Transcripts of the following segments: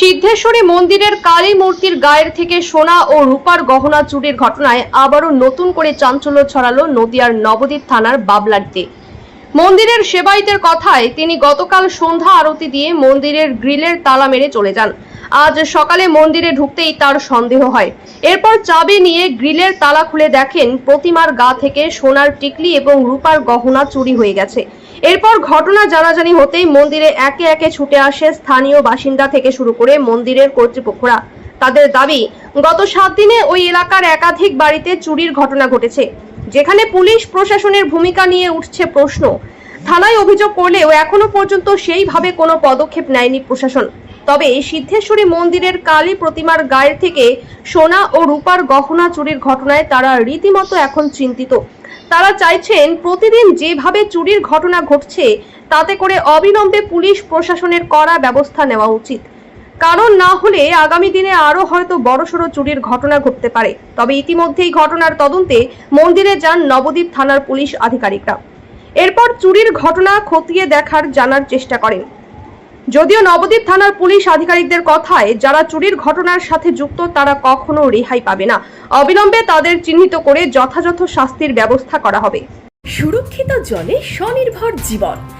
সিদ্ধেশ্বরী মন্দিরের কালী মূর্তির গায়ের থেকে সোনা ও রূপার গহনা চুরির ঘটনায় আবারও নতুন করে চাঞ্চল্য ছড়ালো নদিয়ার নবদ্বীপ থানার বাবলারিতে। মন্দিরের সেবাইতের কথায় তিনি গতকাল সন্ধ্যা আরতি দিয়ে মন্দিরের গ্রিলের তালা মেরে চলে যান। আজ সকালে মন্দিরে ঢুকতেই তার সন্দেহ হয়। এরপর চাবি নিয়ে গ্রিলের তালা খুলে দেখেন প্রতিমার গা থেকে সোনার টিকলি এবং রূপার গহনা চুরি হয়ে গেছে। এরপর ঘটনা জানাজানি হতেই মন্দিরে একে একে ছুটে আসে স্থানীয় বাসিন্দা থেকে শুরু করে মন্দিরের কর্তৃপক্ষরা। তাদের দাবি, গত সাত দিনে ওই এলাকার একাধিক বাড়িতে চুরির ঘটনা ঘটেছে, যেখানে পুলিশ প্রশাসনের ভূমিকা নিয়ে উঠছে প্রশ্ন। থানায় অভিযোগ করলেও এখনও পর্যন্ত সেইভাবে কোনো পদক্ষেপ নেয়নি প্রশাসন। তবে সিদ্ধেশ্বরী মন্দিরের কালী প্রতিমার গায়ের থেকে সোনা ও রূপার গহনা চুরির ঘটনায় তারা রীতিমতো এখন চিন্তিত। তারা চাইছেন প্রতিদিন যেভাবে চুরির ঘটনা ঘটছে, তাতে করে অবিলম্বে পুলিশ প্রশাসনের কড়া ব্যবস্থা নেওয়া উচিত। কারণ না হলে আগামী দিনে আরও হয়তো বড়সড় চুরির ঘটনা ঘটতে পারে। তবে ইতিমধ্যেই ঘটনার তদন্তে মন্দিরে যান নবদ্বীপ থানার পুলিশ আধিকারিকরা। এরপর চুরির ঘটনা খতিয়ে দেখার জানার চেষ্টা করেন। যদিও নবদ্বীপ থানার পুলিশ আধিকারিকদের কথায়, যারা চুরির ঘটনার সাথে যুক্ত, তারা কখনো রেহাই পাবে না। অবিলম্বে তাদের চিহ্নিত করে যথাযথ শাস্তির ব্যবস্থা করা হবে। সুরক্ষিত জলে স্বনির্ভর জীবন।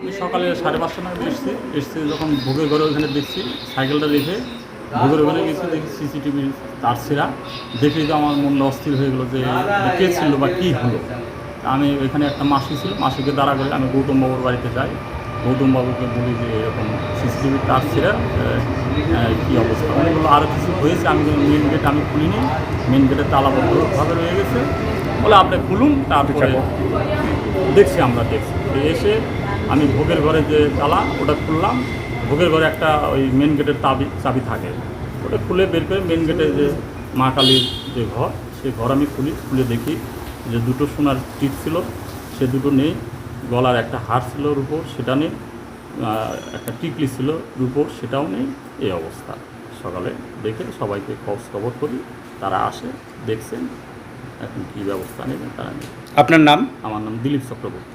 আমি সকালে সাড়ে পাঁচটা নাগাদ এসেছি। এসেছি যখন ভোগের ঘরে ওখানে দেখছি সাইকেলটা রেখে ভোগের ওখানে গেছি দেখি সিসিটিভি তার ছেঁড়া। দেখেই তো আমার মনটা অস্থির হয়ে গেলো যে কে ছিল বা কী হলো। আমি ওইখানে একটা মাসি ছিল মাসিকে দাঁড়া করে আমি গৌতম বাবুর বাড়িতে যাই। গৌতম বাবুকে বলি যে এরকম সিসিটিভি তার ছেঁড়া কী অবস্থা? উনি বলল আরও কিছু হয়েছে আমি মেন গেট আমি খুলিনি। মেন গেটে তালাবদ্ধভাবে রয়ে গেছে। বলে আপনি খুলুন তারপরে দেখছি আমরা দেখছি। এসে আমি ভোগের ঘরে যে তালা ওটা খুললাম। ভোগের ঘরে একটা ওই মেন গেটের চাবি চাবি থাকে। ওটা খুলে বের করে মেন গেটে যে মা কালীর যে ঘর সেই ঘর আমি খুলি খুলে দেখি যে দুটো সোনার টিপ ছিল সে দুটো নেই। গলার একটা হার ছিল রূপোর সেটা নেই। একটা টিকলি ছিল রূপোর সেটাও নেই। এই অবস্থা। সকালে দেখে সবাইকে খোঁজ খবর করি তারা আসে দেখছেন এখন কী ব্যবস্থা নেবেন তারা নেই। আপনার নাম? আমার নাম দিলীপ চক্রবর্তী।